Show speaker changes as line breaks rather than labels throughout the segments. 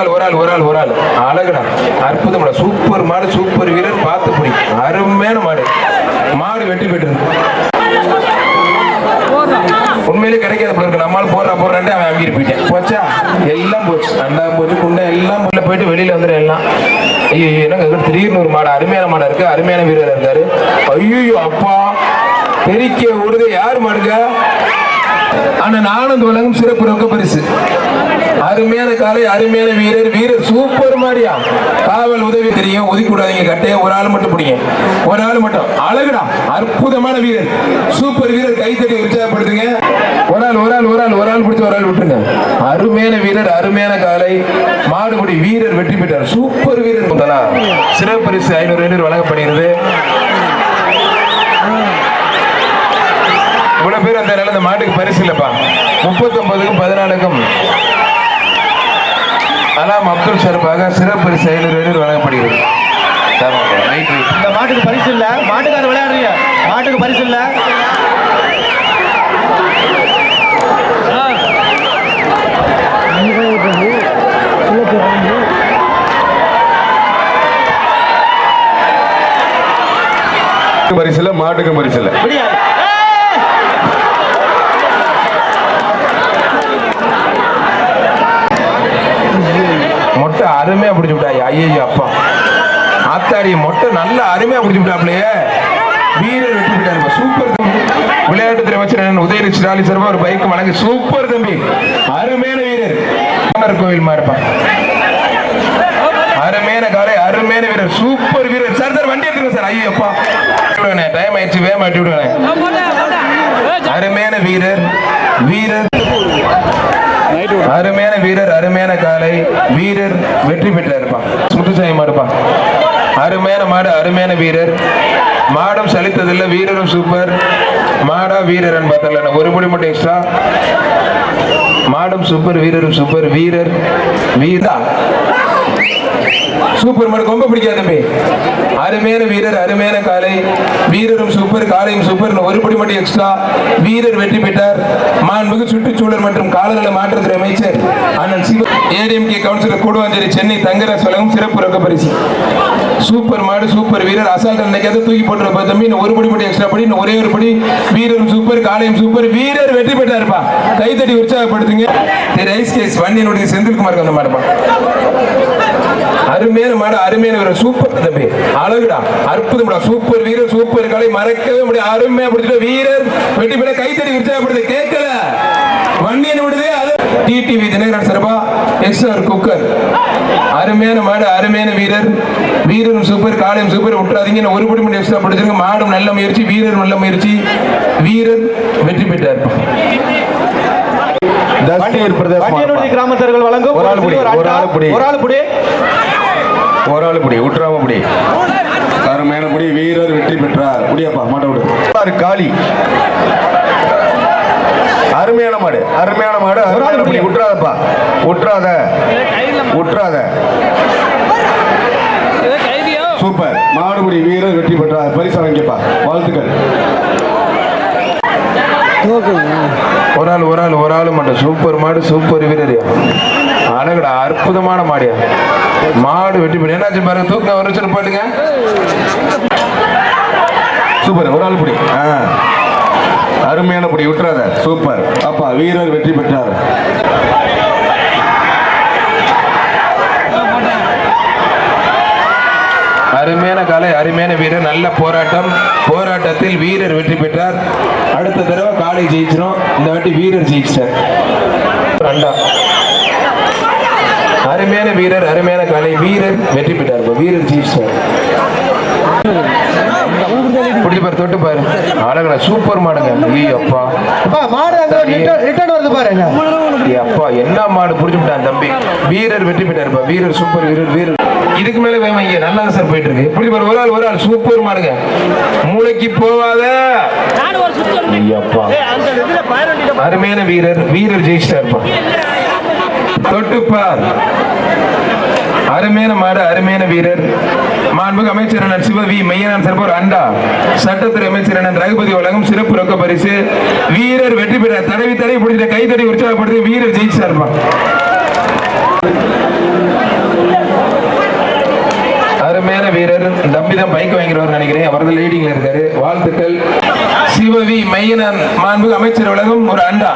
ஆள் ஒரு ஆள் ஒரு ஆள் ஒரு ஆள். அழகுடா. அற்புதம்டா சூப்பர் மாடு சூப்பர் வீரர் பார்த்து பிடி. அருமையான மாடு. மாடு வெற்றி பெற்றது உண்மையிலே கிடைக்காத போல இருக்கு. நம்மளால போடுறா போடுறான்ட்டு அவன் அங்கிட்டு போயிட்டேன். போச்சா? எல்லாம் போச்சு. அண்டா போச்சு குண்டா எல்லாம் உள்ள போயிட்டு வெளியில வந்துடும் எல்லாம். ஐயோ என்ன திடீர்னு ஒரு மாடு அருமையான மாடா இருக்கு. அருமையான வீரர் இருக்காரு ஐயோ அப்பா. பெருக்கிய விடுது யார் மாடுங்க? ஆனா நானும் வழங்கும் சிறப்பு ரொக்க பரிசு. அருமையான காலை அருமையான வீரர். வீரர் சூப்பர் மாதிரியா காவல் உதவி தெரியும். ஒதுக்கி விடாதீங்க கட்டைய ஒரு ஆள் மட்டும் பிடிங்க. ஒரு ஆள் மட்டும். அழகுடா. அற்புதமான வீரர். சூப்பர் வீரர். கைத்தட்டி உற்சாகப்படுத்துங்க. ஒரு ஆள் ஒரு ஆள் ஒரு ஆள் ஒரு ஆள் பிடிச்ச ஒரு ஆள் விட்டுருங்க. அருமையான வீரர் அருமையான காலை. மாடுபடி வீரர் வெற்றி பெற்றார். சூப்பர் வீரர் முதலா சிறப்பு பரிசு ஐநூறு ஐநூறு வழங்கப்படுகிறது. இவ்வளவு பேர் அந்த இந்த மாட்டுக்கு பரிசு இல்லப்பா. முப்பத்தொன்பதுக்கும் பதினாலுக்கும். அலாம் அப்துல் சார்பாக சிறப்பு பரிசு வீரர் வழங்கப்படுகிறது.
இந்த மாட்டுக்கு பரிசு இல்ல. மாட்டுக்கார விளையாடுறீங்க. மாட்டுக்கு பரிசு இல்ல.
பரிசில்ல மாட்டுக்கும் பரிசில்ல
இப்படியா
மொட்டை அருமையா பிடிச்சி விட்டாய்? ஐயோ அப்பா. ஆத்தாரி மொட்டை நல்லா அருமையா பிடிச்சி விட்டாப்லையே. வீரர் வெற்றி பெற்றாரு சூப்பர் தம்பி. விளையாட்டுத்துறை அமைச்சர் உதயநிதி ஸ்டாலின் சார்பா ஒரு பைக் வழங்கி. சூப்பர் தம்பி. அருமையான வீரர். ராமர் கோவில் மாறுப்பா அருமையான காலை அருமையான வீரர். சூப்பர் வீரர். சார் சார் வண்டி எடுத்துருங்க சார். ஐயோ அப்பா. டைம் ஆயிடுச்சு வேகமா மாட்டி விடுவேன் அருமையான வீரர் வீரர் அருமையான வீரர் அருமையான காலை வீரர் வெற்றி பெற்றாருப்பா. முத்துசாமி மாடுப்பா. அருமையான மாடு அருமையான வீரர். மாடும் சலித்ததில்லை வீரரும் சூப்பர் மாடா வீரர்னு பார்த்தல ஒரு படி மட்டும் எக்ஸ்ட்ரா மாடும் சூப்பர் வீரரும் சூப்பர் வீரர் வீரா சூப்பர் மாடு ரொம்ப பிடிக்காது தம்பி. அருமையான வீரர் அருமையான காலை. வீரரும் சூப்பர் காலையும் சூப்பர் ஒருபடி மட்டும் எக்ஸ்ட்ரா வீரர் வெற்றி பெற்றார். மாண்புமிகு சுற்றுச்சூழல் மற்றும் காலநிலை மாற்றத்துறை அமைச்சர் அண்ணன் சிவ ஏடிஎம்கே கவுன்சிலர் கூடுவாஞ்சேரி சென்னை தங்கராஜ் வழங்கும் சிறப்பு ரொக்க பரிசு. சூப்பர் மாடு சூப்பர் வீரர். அசால்ட் நினைக்காத தூக்கி போட்டுருப்பா தம்பி? இன்னும் ஒரு படி மட்டும் எக்ஸ்ட்ரா படி இன்னும் ஒரே ஒரு படி. வீரரும் சூப்பர் காலையும் சூப்பர். வீரர் வெற்றி பெற்றாருப்பா. கைத்தடி உற்சாகப்படுத்துங்க. திரு ஐஸ் கேஸ் வண்டியினுடைய செந்தில்குமார் அந்த மாடுப்பா. அருமையான மாடு அருமையான வீரர் சூப்பர் தம்பி. அழகுடா அற்புதம்டா சூப்பர் வீரர் சூப்பர் கலை மறக்கவே முடியாது. அருமையா பிடிச்சிட்டு வீரர் வெட்டி பெற கைத்தடி உற்சாகப்படுது கேட்கல. வண்டியன் விடுது? அது டிடிவி தினகரன் சிறப்பா எஸ்ஆர் குக்கர். அருமையான மாடு அருமையான வீரர். வீரரும் சூப்பர் காலையும் சூப்பர் விட்டுறாதீங்க. ஒரு படி மட்டும் எக்ஸ்ட்ரா படிச்சிருங்க. மாடும் நல்ல முயற்சி வீரர் நல்ல முயற்சி. வீரர் வெற்றி பெற்றார்.
கிராமத்தர்கள் வழங்கும்
ஒரு ஆள் புடி,
ஒரு
ஒரு ஆள் புடி.
ஒரு ஆள் புடி
விட்டுறாம புடி. அருமையான புடி வீரர் வெற்றி பெற்றார். முடியப்பா மாட்ட விடு. காளி அருமையான மாடு அருமையான மாடு அருமையான புடி. விட்டுறாதப்பா விட்டுறாத விட்டுறாத சூப்பர். மாடுபுடி வீரர் வெற்றி பெற்றார். பரிசு வாங்கிப்பா வாழ்த்துக்கள்.
ஒரு ஆள் ஒரு ஆள் ஒரு ஆள் மட்டும் சூப்பர் மாடு சூப்பர் வீரர். அழகுடா அற்புதமான மாடியா மாடு வெட்டி பண்ணி என்னாச்சு பாருங்க தூக்கம் ஒரு பாட்டுங்க
சூப்பர் ஒரு ஆள் புடி. அருமையான புடி விட்டுறாத. சூப்பர். அப்பா வீரர் வெற்றி பெற்றார்.
அருமையான காலை அருமையான வீரர் நல்ல போராட்டம். போராட்டத்தில் வீரர் வெற்றி பெற்றார். அடுத்த தடவை காலை ஜெயிச்சிடும் இந்த வாட்டி வீரர் ஜெயிச்சிட்டார். ரெண்டா அருமையான வீரர் அருமையான காலை. வீரர் வெற்றி பெற்றார். வீரர் ஜெயிச்சிட்டார். பிடிச்சு பாரு தொட்டு பாரு. அழகா சூப்பர் மாடுங்க. ஐயோ அப்பா
ரிட்டர்ன் வருது பாருங்க
அப்பா என்ன மாடு புடிச்சு விட்டான் தம்பி. வீரர் வெற்றி பெற்றாருப்பா வீரர் சூப்பர் வீரர் வீரர். இதுக்கு மேல வேமா இங்க நல்லா தான் சார் போயிட்டு இருக்கு. இப்படி பாரு ஒரு ஆள் ஒரு ஆள். சூப்பர் மாடுங்க. மூளைக்கு போவாத அருமையான வீரர் வீரர் ஜெயிச்சிட்டாருப்பா தொட்டுப்பார். அருமையான மாடு அருமையான வீரர். மாண்புமிகு அமைச்சர் சிவ வி. மையனான் சார்பார் அண்டா. சட்டத்துறை அமைச்சர் ரகுபதி வழங்கும் சிறப்பு ரொக்க பரிசு. வீரர் வெற்றி பெற தடவி தடவி பிடித்த கைத்தடி உற்சாகப்படுத்தி வீரர் ஜெயிச்சார்பா அருமையான வீரர். தம்பிதான் பைக் வாங்கிறவர் நினைக்கிறேன். அவர் தான் லீடிங்ல இருக்காரு. வாழ்த்துக்கள். சிவவி மையனன் மாண்புமிகு அமைச்சர் உலகம் ஒரு அண்டா.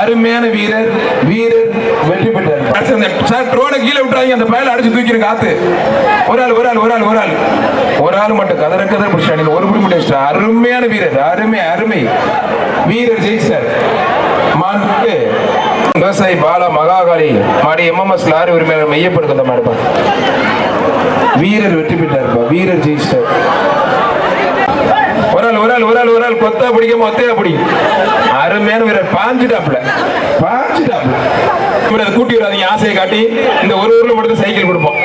அருமையான வீரர். வீரர் வெற்றி பெற்றார் அந்த சார் ட்ரோனை கீழே விட்டுறாங்க அந்த பயல அடிச்சு தூக்கிடும் காத்து. ஒரு ஆள் ஒரு ஆள் ஒரு ஆள் ஒரு ஆள். ஒரு ஆள் மட்டும் கதற கதற பிடிச்சாங்க ஒரு பிடி முடிச்சிட்டா அருமையான வீரர் அருமை அருமை. வீரர் ஜெயிச்சார் மாண்புக்கு விவசாயி பாலா மகாகாளி மாடி எம்எம்எஸ் லாரி உரிமையாளர் மையப்படுத்த மாடுப்பா வீரர் வெற்றி பெற்றார் வீரர் ஜெயிச்சிட்டார் ஒரு ஆள் ஒரு ஆள் ஒரு ஆள் கொத்தா பிடிக்காம ஒத்தையா பிடிக்கும். அருமையான வீரர். பாஞ்சுட்டாப்ல பாஞ்சுட்டாப்ல இவர் அதை கூட்டி வராதீங்க ஆசையை காட்டி. இந்த ஒரு ஊர்ல மட்டும் சைக்கிள் கொடுப்போம்.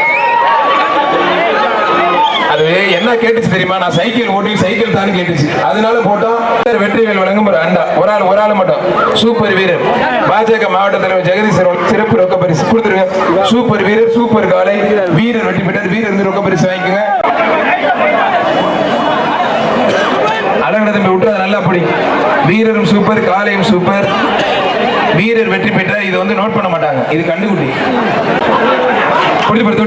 அது என்ன கேட்டுச்சு தெரியுமா? நான் சைக்கிள் ஓட்டி சைக்கிள் தான் கேட்டுச்சு. அதனால போட்டோம். வெற்றிவேல் வழங்கும் ஒரு அண்டா ஒரு ஆள் ஒரு ஆள் மட்டும். சூப்பர் வீரர். பாஜக மாவட்ட தலைவர் ஜெகதீஸ்வர் சிறப்பு ரொக்க பரிசு கொடுத்துருங்க. சூப்பர் வீரர் சூப்பர் காலை. வீரர் வெற்றி பெற்றார். வீரர் இருந்து ரொக்க பரிசு வாங்கிக்கோங்க. அழகட தம்பி விட்டு அது நல்லா படி வீரரும் சூப்பர் காலையும் சூப்பர் வீரர் வெற்றி பெற்றார் இது வந்து நோட் பண்ண மாட்டாங்க. இது கண்டுகுட்டி. குடி பாரு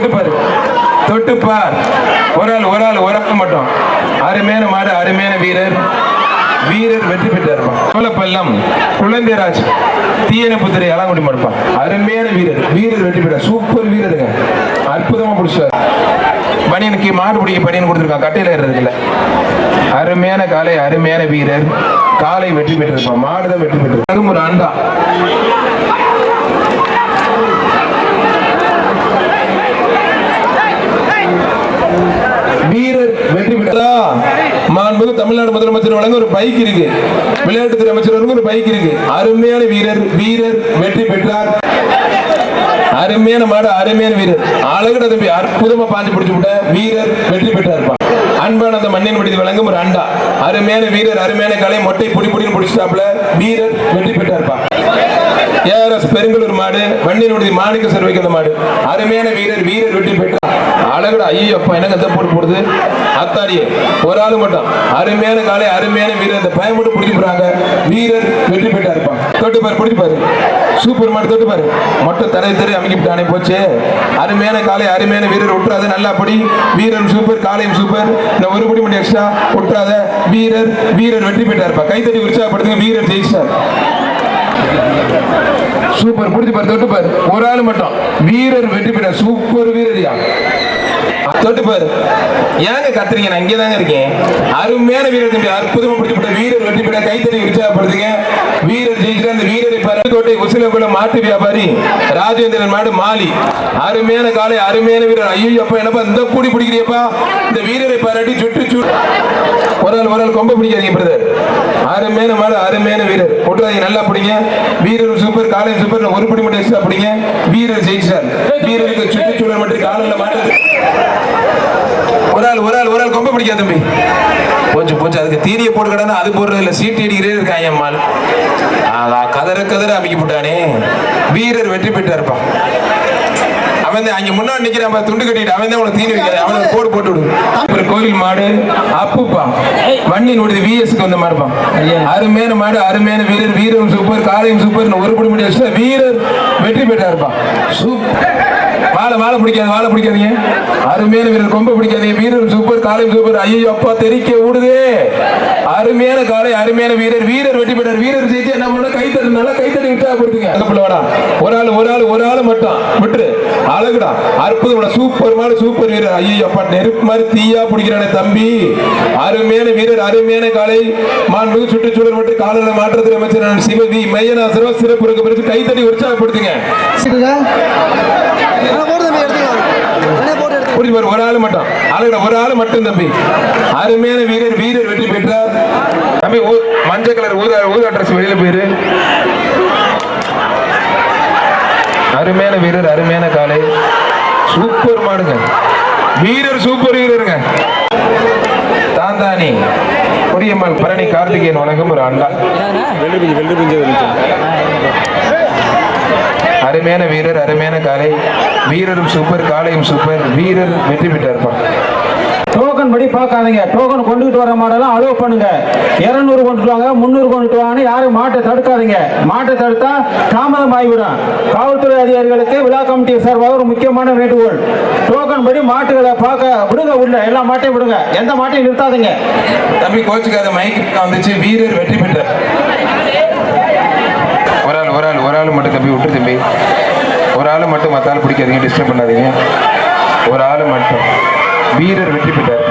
தொட்டு பாரு. ஒரு ஆள் ஒரு ஆள் ஒரு ஆள் மட்டும். அருமையான மாடு அருமையான வீரர். வீரர் வெற்றி பெற்றார் கோலப்பள்ளம் குழந்தைராஜ். தீயனப்புத்திரை அலாங்குடி மடுப்பான் அருமையான வீரர். வீரர் வெற்றி பெற்றார். சூப்பர் வீரருங்க. அற்புதமா பிடிச்சார் பனியனுக்கு மாடு பிடிக்க பனியன் கொடுத்துருக்கான் கட்டையில ஏறதுல அருமையான காலை அருமையான வீரர். காலை வெற்றி பெற்றிருப்பான் மாடு தான் வெற்றி பெற்றிருப்பான் ஒரு அண்டா வீரர் வெற்றி பெற்றதா மாண்புமிகு தமிழ்நாடு முதலமைச்சர் வழங்க ஒரு பைக் இருக்கு. விளையாட்டுத்துறை அமைச்சர் வழங்க ஒரு பைக் இருக்கு. அருமையான வீரர் வீரர் வெற்றி பெற்றார். அருமையான மாடு அருமையான வீரர். அழகுட தம்பி அற்புதமா பாஞ்சு பிடிச்சு விட்ட வீரர் வெற்றி பெற்றார்ப்பா. அன்பான அந்த மண்ணின் விடுதி வழங்கும் ஒரு அண்டா. அருமையான வீரர் அருமையான கலை மொட்டை புடி புடின்னு பிடிச்சிட்டாப்ல வீரர் வெற்றி பெற்றார்ப்பா. ஏஆர்எஸ் பெருங்கலூர் மாடு வண்டியினுடைய மாணிக்க சர்வைக்கு அந்த மாடு. அருமையான வீரர் வீரர் வெட்டி போயிட்டார் அழகுடா ஐயோ அப்பா எனக்கு அந்த போட்டு போடுது? அத்தாடியே ஒரு ஆளு மட்டும். அருமையான காலை அருமையான வீரர் அந்த பயம் மட்டும் போறாங்க. வீரர் வெற்றி போயிட்டா இருப்பான் தொட்டு பாரு பிடிச்சு பாரு சூப்பர் மாடு தொட்டு பாரு மட்டும் தரை தரை அமைக்கிட்டானே போச்சு. அருமையான காலை அருமையான வீரர் விட்டுறாத நல்லா படி. வீரன் சூப்பர் காலையும் சூப்பர். இந்த ஒரு படி மட்டும் எக்ஸ்ட்ரா விட்டுறாத வீரர் வீரர் வெற்றி போயிட்டா இருப்பா கைத்தடி உற்சாகப்படுத்துங்க வீரர் ஜெயிச்சார். சூப்பர் பிடிச்சு பாரு தொட்டு பாரு. ஒரு ஆள் மட்டும். வீரர் வெற்றி பெற்ற சூப்பர் வீரரியா. தொட்டு பாரு. ஏங்க கத்துறீங்க? நான் இங்கே தாங்க இருக்கேன். அருமையான வீரர் தம்பி. அற்புதமா பிடிக்கப்பட்ட வீரர் வெற்றி பெற்ற கைத்தறி உற்சாகப்படுத்துங்க. வீரர் ஜெயிச்சிட்டு உசிலங்குளம் மாட்டு வியாபாரி ராஜேந்திரன் மாடு மாலி. அருமையான காலை அருமையான வீரர் ஐயோ அப்பா என்னப்பா இந்த கூடி பிடிக்கிறியப்பா? இந்த வீரரை பாராட்டி சுட்டு சுட்டு ஒரு ஆள் ஒரு ஆள் கொம்ப பிடிக்காதீங்க பிரதர் அருமையான மாடு அருமையான வீரர். விட்டுறாதீங்க நல்லா பிடிங்க. வீரர் சூப்பர் காலையும் சூப்பர் ஒரு படி மட்டும் எக்ஸ்ட்ரா பிடிங்க. வீரர் ஜெயிச்சார். வீரருக்கு சுற்றுச்சூழல் மட்டும் காலையில் மாட்டது ஒரு ஆள் ஒரு ஆள் ஒரு ஆள் கொம்ப பிடிக்காது தம்பி. போச்சு போச்சு. அதுக்கு தீனியை போட்டுக்கடனா அது போடுறது இல்ல. சீட்டு அடிக்கிறே இருக்கான் ஆகா, கதற கதற அமைக்க போட்டானே. வீரர் வெற்றி பெற்றாருப்பா. அவன் தான் அங்க முன்னாடி நிக்கிறான் துண்டு கட்டிட்டு. அவன் தான் உனக்கு தீனி வைக்கிறான். அவனுக்கு போடு போட்டு விடு. அப்புறம் கோவில் மாடு அப்புப்பா. வண்ணின் விடுது விஎஸ்க்கு வந்த மாடுப்பா அருமையான மாடு அருமையான வீரர். வீரரும் சூப்பர் காலையும் சூப்பர் ஒரு வச்சுட்டா வீரர் வெற்றி பெற்றாருப்பா. சூப்பர் வாழை வாழை பிடிக்காது வாழை பிடிக்காதீங்க. அருமையான வீரர் கொம்பு பிடிக்காதீங்க. வீரர் சூப்பர் காலையும் சூப்பர் ஐயோ அப்பா தெரிக்க விடுதே அருமையான காலை அருமையான வீரர். வீரர் வெட்டி பெற்றார். வீரர் ஜெயிச்சு என்ன பண்ண கை தட்டு கை தட்டி விட்டா கொடுத்துங்க அந்த ஒரு ஆள் ஒரு ஆள் ஒரு ஆள் மட்டும். விட்டுரு. அழகுடா. அற்புதம் சூப்பர் மாடு சூப்பர் வீரர். ஐயோ அப்பா நெருப்பு மாதிரி தீயா பிடிக்கிறானே தம்பி. அருமையான வீரர் அருமையான காலை மாண்புமிகு சுற்றுச்சூழல் மற்றும் காலநிலை மாற்றத்துறை அமைச்சர் சிவதி மையனாசிரம சிறப்பு இருக்க. பிறகு கைத்தட்டி உற்சாகப்படுத்துங்க
போட்டு தம்பி எடுத்துக்கலாம் உடனே போட்டு
ஒரு ஆள் மட்டும். அழகுடா ஒரு ஆள் மட்டும் தம்பி. அருமையான வீரர் வீரர் வெற்றி பெற்றார். தம்பி மஞ்சள் கலர் ஊதா ஊதா ட்ரெஸ் வெளியில போயிரு. அருமையான வீரர் அருமையான காலை சூப்பர் மாடுங்க. வீரர் சூப்பர் வீரருங்க. தாந்தானி கொடியம்மாள் பரணி கார்த்திகேயன் வணக்கம். ஒரு அண்டா அருமையான வீரர் அருமையான காலை. வீரரும் சூப்பர் காலையும் சூப்பர் வீரர் வெற்றி பெற்றார்ப்பா.
டோக்கன் படி பார்க்காதீங்க. டோக்கன் கொண்டுகிட்டு வர மாடெல்லாம் அலோவ் பண்ணுங்க. இருநூறு கொண்டுட்டு வாங்க முந்நூறு கொண்டுட்டு வாங்கன்னு யாரும் மாட்டை தடுக்காதீங்க. மாட்டை தடுத்தா தாமதம் ஆகிவிடும். காவல்துறை அதிகாரிகளுக்கு விழா கமிட்டி சார்பாக ஒரு முக்கியமான வேண்டுகோள். டோக்கன் படி மாட்டுகளை பார்க்க விடுங்க உள்ள எல்லா மாட்டையும் விடுங்க. எந்த மாட்டையும் நிறுத்தாதீங்க.
தம்பி கோச்சுக்காத மைக்கு வந்துச்சு. வீரர் வெற்றி பெற்றார் ஒரு ஆள் ஒரு ஆள் ஒரு ஆள் மட்டும் தம்பி விட்டு தம்பி ஒரு ஆள் மட்டும் மற்ற ஆள் பிடிக்காதீங்க டிஸ்டர்ப் பண்ணாதீங்க. ஒரு ஆள் மட்டும். வீரர் வெற்றி பெற்றார்.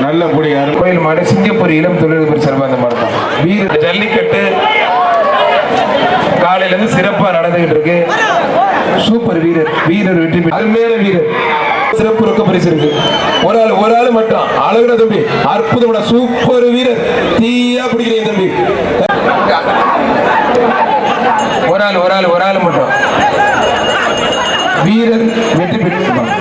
நல்ல புடி
கோயில் மாடு சிங்கப்பூர் இளம் தொழிலதிபர் சார்பாக அந்த மாடு தான். வீரர் ஜல்லிக்கட்டு காலையில இருந்து சிறப்பா நடந்துகிட்டு இருக்கு. சூப்பர் வீரர். வீரர் வெற்றி பெற்ற அருமையான வீரர். சிறப்பு ரொக்க பரிசு இருக்கு. ஒரு ஆள் ஒரு ஆள் மட்டும். அழகுற தம்பி. அற்புதமான சூப்பர் வீரர். தீயா பிடிக்கிறீங்க தம்பி. ஒரு ஆள் ஒரு ஆள் ஒரு ஆள் மட்டும். வீரர் வெற்றி பெற்று